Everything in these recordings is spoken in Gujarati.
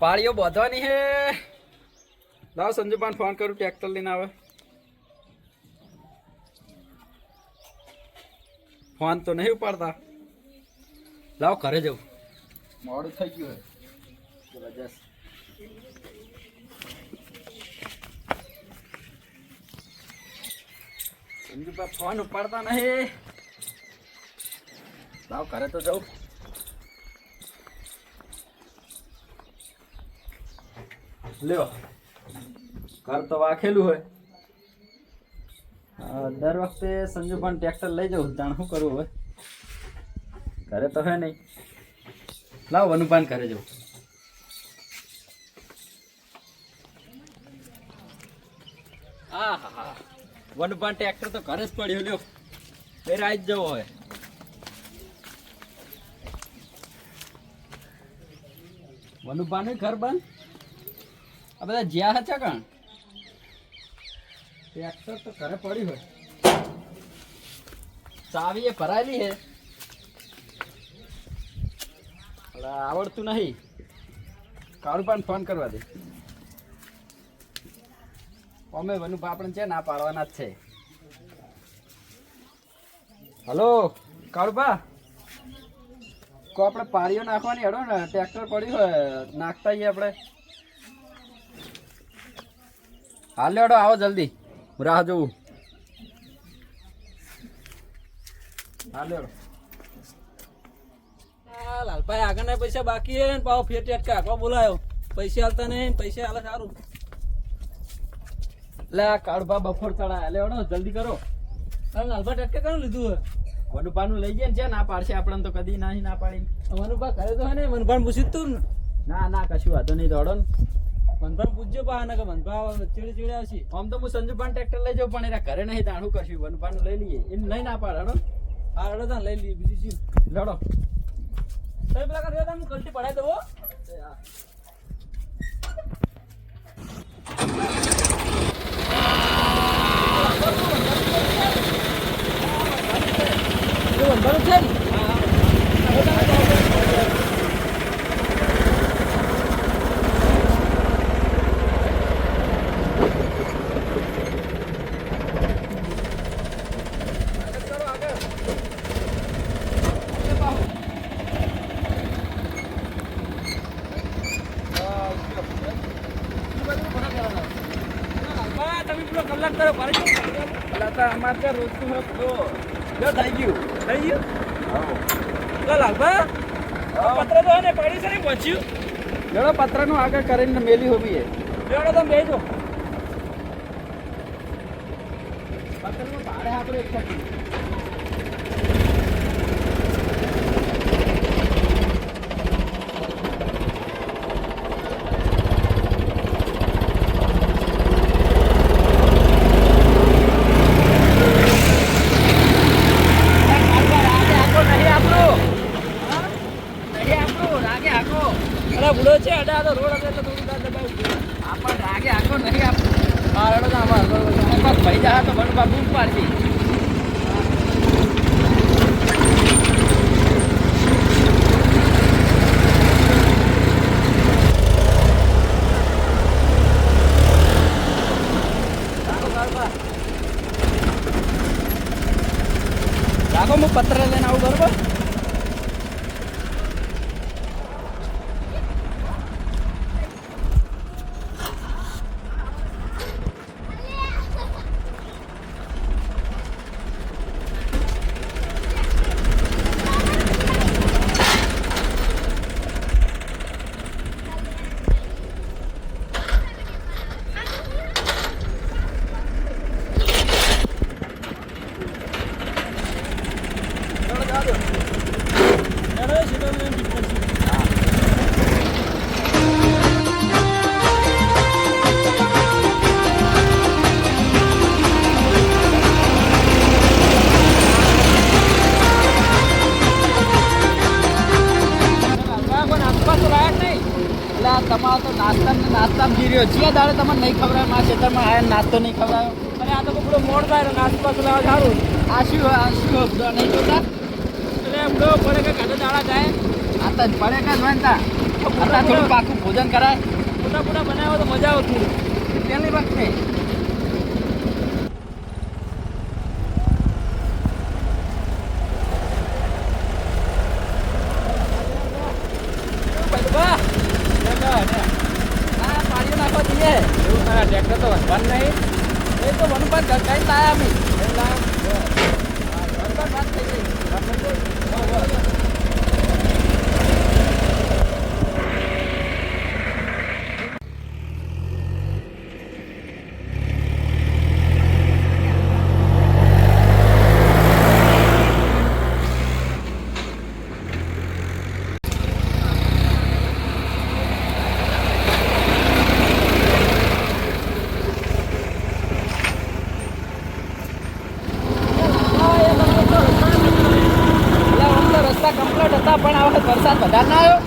પાળીઓ બાંધવાની હે. લાવ સંજુબાન ફોન કરું ટ્રેક્ટર લઈને આવે. ફોન તો નહીં ઉપાડતા. લાવ ઘરે જવું મોડું થઈ ગયું જબરજસ્ત. સંજુબા ફોન ઉપાડતા નહીં. લાવ ઘરે તો જવું લ્યો. ઘર તો વાખેલું હોય. દર વખતે સંજુ પણ ટ્રેક્ટર લઈ જવું જાણ શું કરવું હોય ઘરે તો હે નહીં. લાવ વનુપાન ઘરે જવું. હા હા. વનુભાન ટ્રેક્ટર તો ઘરે જ પડ્યું લ્યો. ઘરે આવી જ જવો હોય વનુભાન ઘર બંધ? બધા જ્યાં હતા કણ? ટ્રેક્ટર તો ઘરે પડી હોય. ચાવી એ ભરાયેલી હે આવડતું નહીં. કાળુપાને ફોન કરવા દે. અમે વનુભા આપણે છે ના પાડવાના જ છે. હલો કાળુપા કો આપણે પારીઓ નાખવાની હેડો ને ટ્રેક્ટર પડ્યું હોય નાખતા આપણે. હાલ હડો આવો જલ્દી. હું રાહ જોઉં. હાલ આ લાલભાઈ આગળના પૈસા બાકી હે ને પાછો ફેટ ટેટ કો બોલાયો. પૈસા હાલતા નહીં પૈસા હાલે સારું. લે કાળભા બફોર ચડા હાલે ઓડો જલ્દી કરો. અરે લાલભાઈ ટેટકા કોણ લીધું હે? વડુપાનું લઈ ગયા ને છે ના પાડશે આપણને તો કદી ના ના પાડી મનુભા કરે તો હે ને મનભાઈ પૂછ્યું તું ને. ના ના કશું વાંધો નહીં દોડો ને. મનભાઈ પૂછજો પા કે મનભા ચીડી ચીડી આવશે. આમ તો હું સંજુપાન ટ્રેક્ટર લઈ જાઉં પણ એના ઘરે નહીં તાણું કરશું વનુપાનું લઈ લઈએ. એને લઈ ના પાડે હડો આ હડો તાન લઈ લઈએ બીજું શું? લડો. તમે પેલા કરી તમે કલ્ટી પડાવી દો વંધારું છે લાલભા, તમે પેલો કલાક કરો પાડી દો. તો ત્યાં રોજનું હોય તો જો થઈ ગયું. થઈ ગયું? પેલા લાલભા પત્ર તો ને પાડી છે ને પહોંચ્યું. લડો પત્રનું આગળ કરીને મેલી હોવી એ. લેવડો તમે બેજો પત્રનું ભાડે આપણે એક થતું અરે બુડો છે અડા તો રોડ એટલે થોડું દાદ દબાવ્યું આપણ રાગે આખો નહીં આપ હા રડો તો આમાં ભાઈ તો બનવા બૂમ પાડતી. નાસ્તામાં જી દાડે તમને નહીં ખવડાવે મારા ક્ષેત્રમાં આયા નાસ્તો નહીં ખવડાવ્યો. અને આ તો બુડો મોડ થાય નાસ્તો પાછું લાવવા સારું. આ શું આ શું નહીં જોતા? એટલે બુડો પડે કે કાઢો દાડા જાય આ આ તો પડે કે જ હોય અત્યારે થોડું પાકું ભોજન કરાય. મોટા મોટા બનાવો તો મજા આવતી. પેલી વખતે બા આ પાડીઓ નાખવા દઈએ એવું તારા ટ્રેક્ટર તો વધવાનું નહીં એ તો વનપાત કઈ લાયા અમે વનપાત વાત થઈ ગઈ વાત થઈ ગઈ હો, હો. એટલે આમ તો રસ્તા કમ્પ્લીટ હતા પણ આ વખત વરસાદ વધારે ના આવ્યો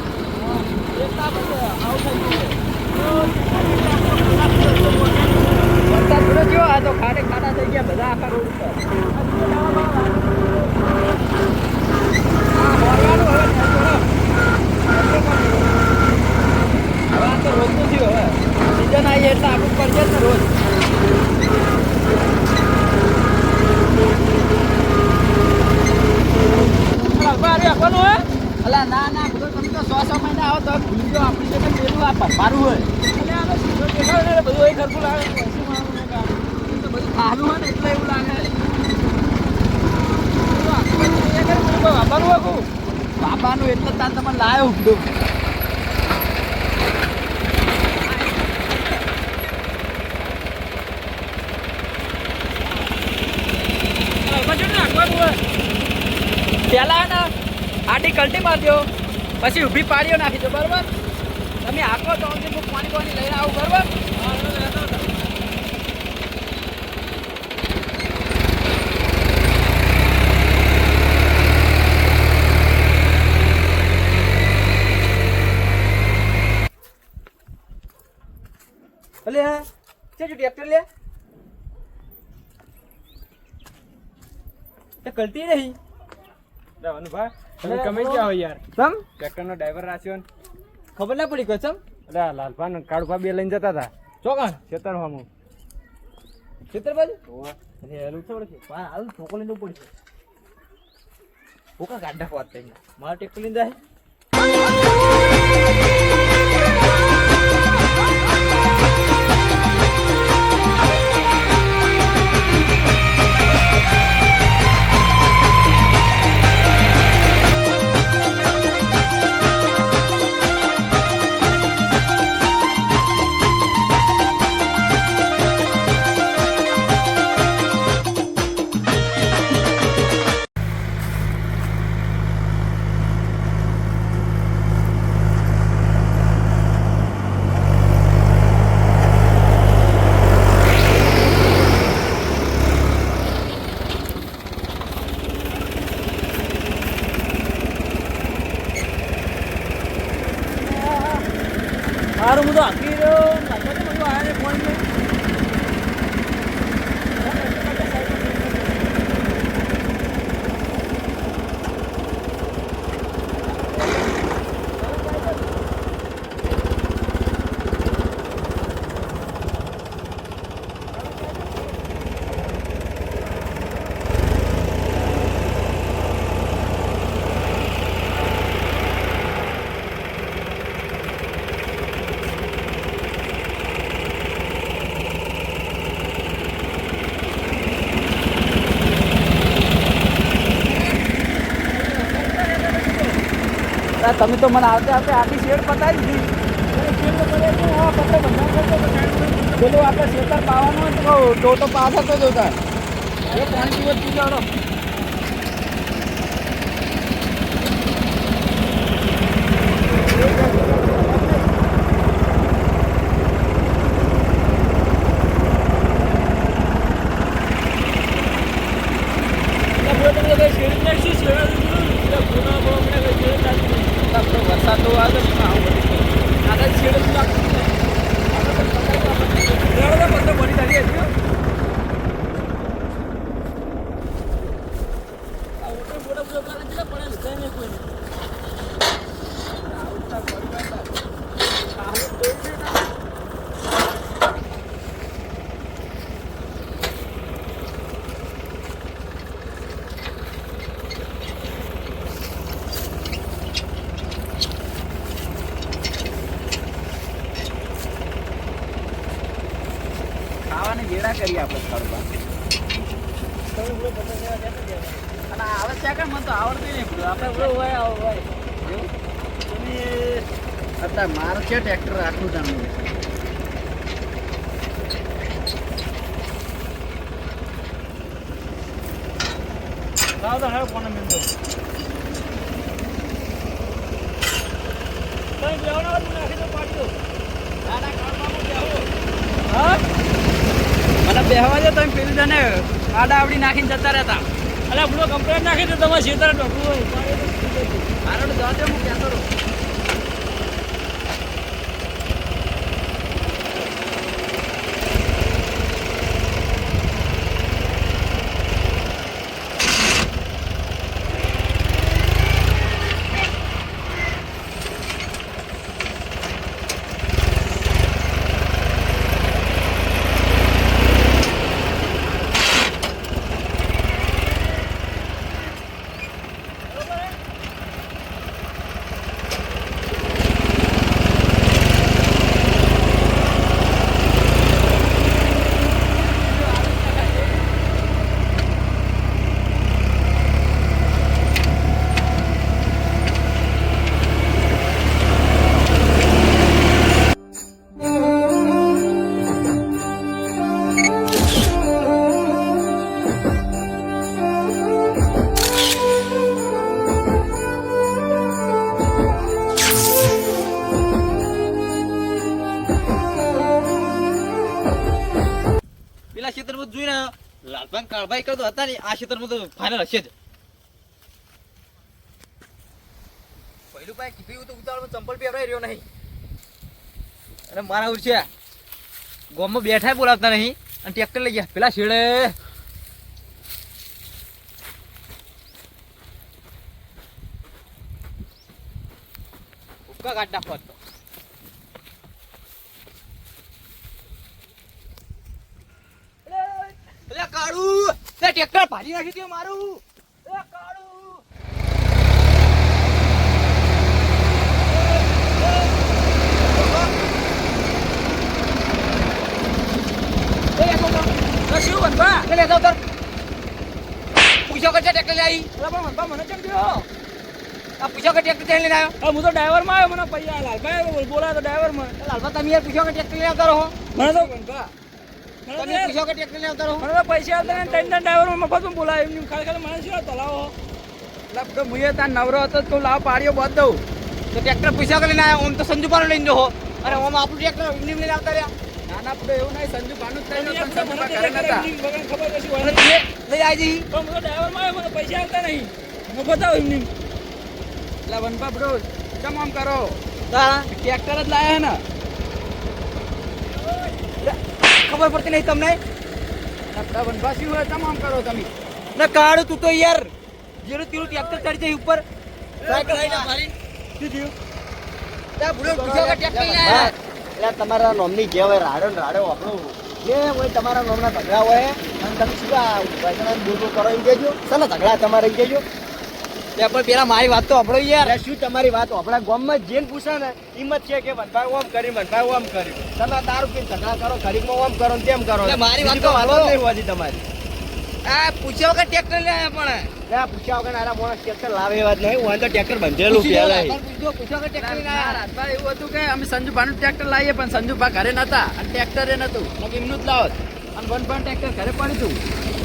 વરસાદ થોડો થયો આ તો ખાડે ખાડા થઈ ગયા બધા આખા રોડ ઉપર હા, વળવાનું હવે નહીં થોડો. હવે આ તો રોજનું થયું હવે સિઝન આવી એટલે આપણું કરજે જ ને રોજ બારે આપવાનું હોય અલા ના ના બધું તમે તો સો સો મહિના આવો તો ભૂલી જાઓ આપણી જોડે પેલું આ ભરપારું હોય અને આનો સીધો દેખાડે ને બધું એ ખરખું લાગે પછી મારું ને કામ. એ તો બધું ખાવાનું હોય ને એટલે એવું લાગે તો આખું બધું એ કરે બધું કોઈ વાપરવું હોય બાબાનું એટલે તાર તમે લાયો ઉઠો. પેલા ને આડી કલટી માર પછી ઊભી પાડીઓ નાખી દો, બરોબર? તમે આખો તો હું પાણી પાણી લઈને આવું, બરોબર? અલે છે જો ટ્રેક્ટર લે. તે કલતી નહીં. અનુભા, તમે કમે ગયા હોય યાર. તમ ટ્રેક્ટરનો ડ્રાઈવર રાખ્યો ખબર ના પડી કસમ? એટલે આ લાલભાન કાળુભા બે લઈને જતા હતા. ચોકણ ખેતર હું. ખેતર બાજુ? અરે હેલું છે ઓળખે પણ હાલ ઠોકો લઈને પડશે. ઓકા ગાડા વાત મારા ટ્રેક્ટર લઈને જાય. તમે તો મને આવતે આપણે આખી શેડ પતાવી દીધી. પેલું આપણે શેતર પાવાનું તો પાછા તો જોતા. એ ત્રણ દિવસ પી જાવ વરસાદ તો આવે છે પણ આવું બધું આગળ શેડ જ લાગતું પંદર બની તારી હતી કરીએ આપણે સ્થળ પર અને આવે છે કે મને તો આવડતી નહીં બધું આપણે બધું હોય આવો હોય. એવું? તમે અત્યારે મારે છે ટ્રેક્ટર આટલું જાણવું છે. લાવ તો હવે કોને મેં દો તમે બેહવાના હોય તો નાખી દો. પાડી દો હા? મને બેહવા દે તમે પેલી તને આડા આવડી નાખીને જતા રહેતા. એટલે હું કમ્પ્લેટ નાખી દો, તમારે ઢોકળું હોય. મારો જવા દે હું કહેતો રહું. લાલભાઈ કાળભાઈ કરતો હતા ને આ ક્ષેત્રમાં તો ફાઇનલ હશે જ પહેલું ભાઈ કીધું એવું તો ઉતાવળમાં ચંપલ પહેરાઈ રહ્યો નહીં અને મારા ઉર છે ગોમમાં બેઠા બોલાવતા નહીં અને ટ્રેક્ટર લઈ ગયા પેલા શેડે ઉપકા કાઢ નાખો આજ તો અલ્યા કાળુ તે ટ્રેક્ટર ભાજી નાખી દો મારું. પૂછો કે ટ્રેક્ટર લઈ મને કેમ થયો આ પૂછો કે ટ્રેક્ટર લઈને આવ્યો? હા તો ડ્રાઈવરમાં આવ્યો મને પૈસા લાલભાઈ બોલા તો ડ્રાઈવરમાં લાલબા તમે યાર પૂછો કે ટ્રેક્ટર લઈને બનકા મને તો તમે પૂછો કે ટ્રેક્ટર લઈને રહો? મને પૈસા આવતા ને ત્રણ ત્રણ ડ્રાઈવરમાં મફતમાં એમની ખાલી ખાલી શું તલાવો? એટલે તો મુએ તાર નવરો હતો તો લાવ પાડ્યો બાદ દઉં. તો ટ્રેક્ટર પૈસા કે લઈને આવ્યો? ઓમ તો સંજુ પાનો લઈને જો અને ઓમ આપણું ટ્રેક્ટર એમની લઈને આવતા રહ્યા. નાના પડે એવું નહીં. સંજુ. તે લઈ આવી પણ બધો ડ્રાઈવરમાં મને પૈસા આવતા નહીં. મફત આવો એમની. એટલે વનપા બ્રો કેમ આમ કરો? તારા ટ્રેક્ટર જ લાયા હે ને. ખબર પડતી નહીં તમને? વનવાસી હોય તમામ કરો તમે. ના કાળું તું તો યાર. જેનું તેનું ટ્રેક્ટર ચડી જાય ઉપર. સાયકલ લઈને મારી. શું થયું? ત્યાં ભૂલો પૂછ્યો ટ્રેક્ટર લઈને એટલે તમારા નોમની જે હોય રાડો ને રાડો આપણું. જે હોય તમારા નોમના ઝઘડા હોય અને તમે શું આ દૂર દૂર કરો એમ કહેજો શાના ઝઘડા તમારે એમ કહેજો લે પણ પેલા મારી વાત તો આપણો યાર. શું તમારી વાત? આપણા ગામમાં જેન પૂછે ને હિંમત છે કે વનભાઈ ઓમ કરી વનભાઈ ઓમ કરી. તમે તારું કે ઝઘડા કરો ઘડીકમાં ઓમ કરો તેમ કરો. મારી વાત તો હાલો. નહીં હોતી તમારી. આ પૂછ્યા વગર ટ્રેક્ટર લે પણ. ના પૂછ્યા વગર આરા માણસ ટ્રેક્ટર લાવે એવા જ નહીં. હું તો ટ્રેક્ટર બંધેલું પેલા પૂછ્યો પૂછ્યો કે ટ્રેક્ટર આયા એવું હતું કે અમે સંજુભાનું ટ્રેક્ટર લાવીએ પણ સંજુભા ઘરે નતા અને ટેક્ટર એ નતું મગ એમનું જ લાવત અને વનભાન ટ્રેક્ટર ઘરે પડ્યું હતું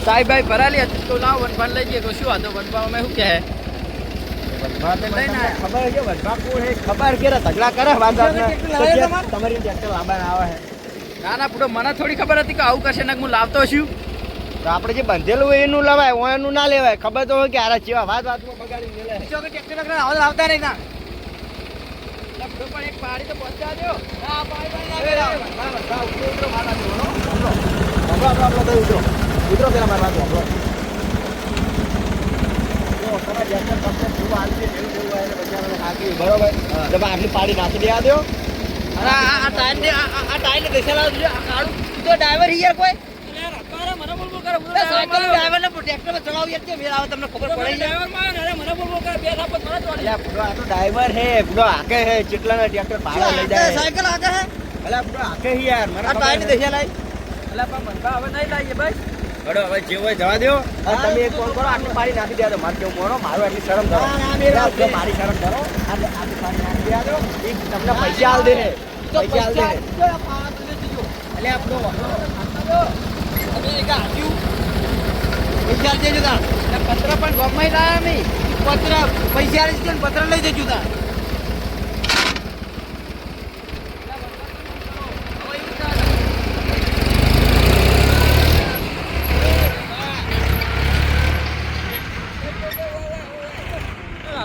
સાહેબ ભાઈ ભરાલી હતી તો લાવ વનભાન લઈ જઈએ. તો શું હતો વનભાન અમે શું કહે. ખબર છે વનભા કોણ છે ખબર કે તગડા કરે આવે ના ના પૂરો મને થોડી ખબર હતી કે આવું કરશે ને હું લાવતો છું તો આપણે જે બંધેલું હોય એનું લવાય હોય એનું ના લેવાય ખબર તો હોય કે આરા જેવા વાત વાતમાં બગાડી આવા આવતા નહીં ના પણ એક પાડી તો પહોંચવા દો હા પાડી પાડી બા, ઉતરો, ઉતરો, મારા ઉતરો, ઉતરો. ઉતરો. ઉતરો પેલા મારા હાથે, હમણાં. જો, તમારે જેમ જેમ તમને જેવું હાલશે, જેવું જેવું હોય એટલે પછી આપણે હાંકીએ, બરોબર? આટલી પાડી નાખી દેવા દ્યો. અરે આ ટાયર ને આ ટાયર ને કાળું તો ડ્રાઈવર યાર કોઈ ડ્રાઈવર હે પૂરો હાકે હે ચેટલાના ટ્રેક્ટર ભાડા લઈ જાય સાયકલ આગળ હે અલ્યા, પૂરો હે યાર ખબર ટાયર છે. એટલે પણ બંધા હવે નહીં લાવીએ ભાઈ હડો હવે જે હોય જવા દો તમે એક ફોન કરો આટલી પાણી નાખી દેજો. મારે કેવું મોનો મારું આટલી શરમ કરો. મેરા શરમ કરો. આટલી આટલી પાડી નાખી દો ઈ તમને પૈસા આલ દે. પૈસા આલ દે. એટલે આપણો પૈસા તાર. પત્ર પણ ગમે લાયા નહીં. પત્ર પૈસા લઈ ને પત્ર લઈ જજો તાર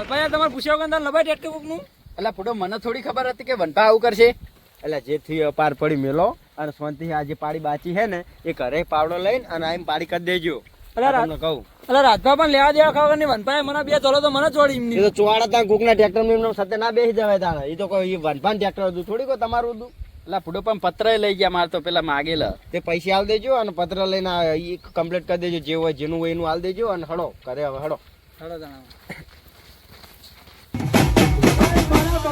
ભાઈ યાર તમારે પૂછ્યા કે તને લબાઈ ટેટકે કોકનું? એટલે ફોટો મને થોડી ખબર હતી કે વનપા આવું કરશે. એટલે જેથી પાર પડી મેલો અને શાંતિ આ જે પાડી બાચી છે ને એ ઘરે પાવડો લઈને અને આમ પાડી કરી દેજો. તમને કહું. એટલે રાજભા પણ લેવા દેવા ખાવા નહીં વનપાએ મને બે ચોલો તો મને છોડી એ એમની. તો ચોવાડા ત્યાં કોકના ટ્રેક્ટરનું સાથે ના બેસી જવાય તાણે. એ તો કોઈ વનપાન ટ્રેક્ટર હતું થોડી કોઈ તમારું હતું. એટલે ફૂડો પણ પત્ર લઈ ગયા મારે તો પેલા માગેલા. તે પૈસા આલ દેજો અને પત્ર લઈને કમ્પ્લીટ કરી દેજો જે હોય જેનું હોય એનું આલ દેજો અને હડો કરે હવે હડો. હળો જણાવો.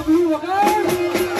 મારા બબલુ વગર